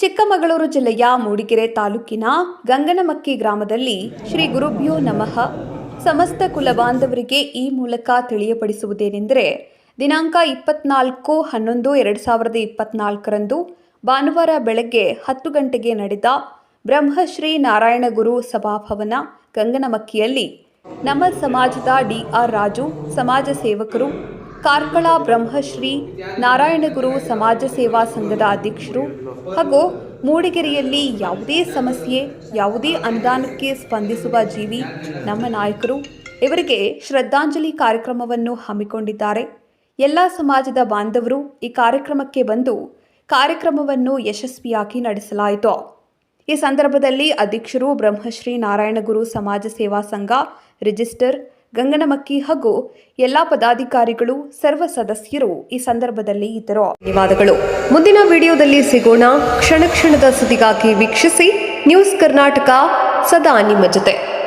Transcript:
ಚಿಕ್ಕಮಗಳೂರು ಜಿಲ್ಲೆಯ ಮೂಡಿಗೆರೆ ತಾಲೂಕಿನ ಗಂಗನಮಕ್ಕಿ ಗ್ರಾಮದಲ್ಲಿ ಶ್ರೀ ಗುರುಭ್ಯೋ ನಮಃ. ಸಮಸ್ತ ಕುಲ ಬಾಂಧವರಿಗೆ ಈ ಮೂಲಕ ತಿಳಿಯಪಡಿಸುವುದೇನೆಂದರೆ, ದಿನಾಂಕ ಇಪ್ಪತ್ನಾಲ್ಕು ಹನ್ನೊಂದು ಎರಡು ಸಾವಿರದ ಇಪ್ಪತ್ನಾಲ್ಕರಂದು ಭಾನುವಾರ ಬೆಳಗ್ಗೆ ಹತ್ತು ಗಂಟೆಗೆ ನಡೆದ ಬ್ರಹ್ಮಶ್ರೀ ನಾರಾಯಣಗುರು ಸಭಾಭವನ ಗಂಗನಮಕ್ಕಿಯಲ್ಲಿ ನಮ್ಮ ಸಮಾಜದ ಡಿಆರ್ ರಾಜು, ಸಮಾಜ ಸೇವಕರು ಕಾರ್ಕಳ ಬ್ರಹ್ಮಶ್ರೀ ನಾರಾಯಣಗುರು ಸಮಾಜ ಸೇವಾ ಸಂಘದ ಅಧ್ಯಕ್ಷರು ಹಾಗೂ ಮೂಡಿಗೆರೆಯಲ್ಲಿ ಯಾವುದೇ ಸಮಸ್ಯೆ, ಯಾವುದೇ ಅನುದಾನಕ್ಕೆ ಸ್ಪಂದಿಸುವ ಜೀವಿ ನಮ್ಮ ನಾಯಕರು ಇವರಿಗೆ ಶ್ರದ್ಧಾಂಜಲಿ ಕಾರ್ಯಕ್ರಮವನ್ನು ಹಮ್ಮಿಕೊಂಡಿದ್ದಾರೆ. ಎಲ್ಲ ಸಮಾಜದ ಬಾಂಧವರು ಈ ಕಾರ್ಯಕ್ರಮಕ್ಕೆ ಬಂದು ಕಾರ್ಯಕ್ರಮವನ್ನು ಯಶಸ್ವಿಯಾಗಿ ನಡೆಸಲಾಯಿತು. ಈ ಸಂದರ್ಭದಲ್ಲಿ ಅಧ್ಯಕ್ಷರು ಬ್ರಹ್ಮಶ್ರೀ ನಾರಾಯಣಗುರು ಸಮಾಜ ಸೇವಾ ಸಂಘ ರಿಜಿಸ್ಟರ್ ಗಂಗನಮಕ್ಕಿ ಹಾಗೂ ಎಲ್ಲಾ ಪದಾಧಿಕಾರಿಗಳು, ಸರ್ವ ಸದಸ್ಯರು ಈ ಸಂದರ್ಭದಲ್ಲಿ ಇದ್ದರು. ಧನ್ಯವಾದಗಳು. ಮುಂದಿನ ವಿಡಿಯೋದಲ್ಲಿ ಸಿಗೋಣ. ಕ್ಷಣ ಕ್ಷಣದ ಸುದ್ದಿಗಾಗಿ ವೀಕ್ಷಿಸಿ. ನ್ಯೂಸ್ ಕರ್ನಾಟಕ, ಸದಾ ನಿಮ್ಮ ಜೊತೆ.